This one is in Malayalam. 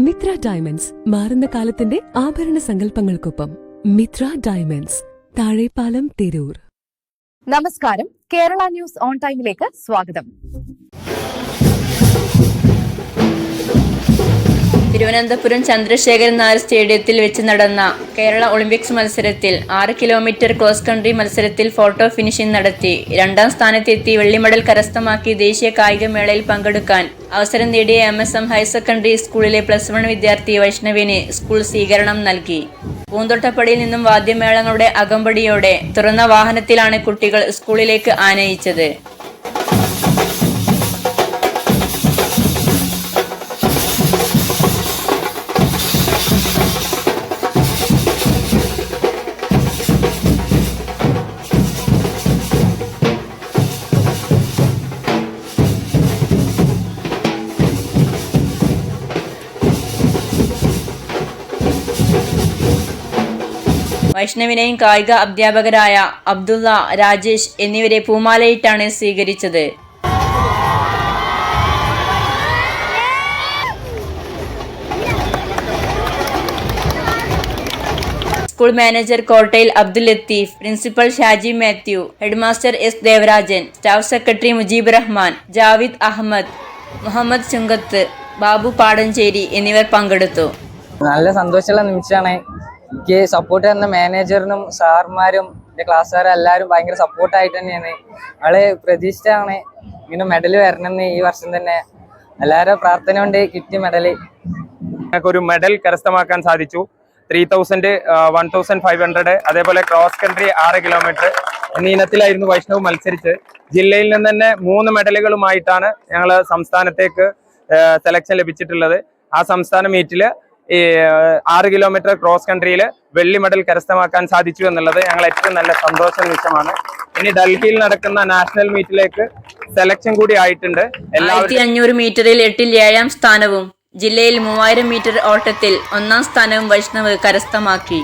മിത്ര ഡയമണ്ട്സ് മാറുന്ന കാലത്തിന്റെ ആഭരണ സങ്കല്പങ്ങൾക്കൊപ്പം മിത്ര ഡയമണ്ട്സ് താഴെപ്പാലം തിരൂർ. നമസ്കാരം. കേരള ന്യൂസ് ഓൺ ടൈമിലേക്ക് സ്വാഗതം. തിരുവനന്തപുരം ചന്ദ്രശേഖരൻ നായർ സ്റ്റേഡിയത്തിൽ വെച്ച് നടന്ന കേരള ഒളിമ്പിക്സ് മത്സരത്തിൽ ആറ് കിലോമീറ്റർ ക്രോസ് കൺട്രി മത്സരത്തിൽ ഫോട്ടോ ഫിനിഷിംഗ് നടത്തി. രണ്ടാം സ്ഥാനത്തെത്തി വെള്ളി മെഡൽ കരസ്ഥമാക്കി ദേശീയ കായികമേളയിൽ പങ്കെടുക്കാൻ അവസരം നേടിയ M S M higher secondary സ്കൂളിലെ പ്ലസ് വൺ വിദ്യാർത്ഥി വൈഷ്ണവിന് സ്കൂൾ സ്വീകരണം നൽകി. പൂന്തോട്ടപ്പടിയിൽ നിന്നും വാദ്യമേളങ്ങളുടെ അകമ്പടിയോടെ തുറന്ന വാഹനത്തിലാണ് കുട്ടികൾ സ്കൂളിലേക്ക് ആനയിച്ചത്. വൈഷ്ണവിനെയും കായിക അധ്യാപകരായ അബ്ദുള്ള രാജേഷ് എന്നിവരെ പൂമാലയിട്ടാണ് സ്വീകരിച്ചത്. School manager Kottayil Abdul Latheef principal Shaji Mathew headmaster S Devarajan staff secretary Mujeeb Rahman Javid Ahammed Muhammad Chunkath Babu Padancheri എന്നിവർ പങ്കെടുത്തു. നല്ല സന്തോഷമുള്ള നിമിഷമാണ് എനിക്ക് സപ്പോർട്ട് തന്ന മാനേജറിനും സാർമാരും എന്റെ ക്ലാസ്സുകാരും എല്ലാവരും ഭയങ്കര സപ്പോർട്ടായിട്ട് തന്നെയാണ്. ഞങ്ങൾ പ്രതീക്ഷിച്ചാണ് ഇങ്ങനെ മെഡൽ വരണമെന്ന് ഈ വർഷം തന്നെ. എല്ലാവരും പ്രാർത്ഥന കൊണ്ട് കിട്ടി ഞങ്ങൾക്ക് ഒരു മെഡൽ കരസ്ഥമാക്കാൻ സാധിച്ചു. Three thousand one thousand five hundred അതേപോലെ ക്രോസ് കൺട്രി ആറ് കിലോമീറ്റർ എന്നീ ഇനത്തിലായിരുന്നു വൈഷ്ണവ് മത്സരിച്ച് ജില്ലയിൽ നിന്ന് തന്നെ മൂന്ന് മെഡലുകളുമായിട്ടാണ് ഞങ്ങൾ സംസ്ഥാനത്തേക്ക് സെലക്ഷൻ ലഭിച്ചിട്ടുള്ളത്. ആ സംസ്ഥാന മീറ്റിൽ ഈ ആറ് കിലോമീറ്റർ ക്രോസ് കൺട്രിയിൽ വെള്ളി മെഡൽ കരസ്ഥമാക്കാൻ സാധിച്ചു എന്നുള്ളത് ഞങ്ങൾ ഏറ്റവും നല്ല സന്തോഷ നിമിഷമാണ്. ഇനി ഡൽഹിയിൽ നടക്കുന്ന നാഷണൽ മീറ്റിലേക്ക് സെലക്ഷൻ കൂടി ആയിട്ടുണ്ട്. ആയിരത്തി അഞ്ഞൂറ് മീറ്ററിൽ എട്ടിൽ ഏഴാം സ്ഥാനവും ജില്ലയിൽ മൂവായിരം മീറ്റർ ഓട്ടത്തിൽ ഒന്നാം സ്ഥാനവും വൈഷ്ണവ് കരസ്ഥമാക്കി.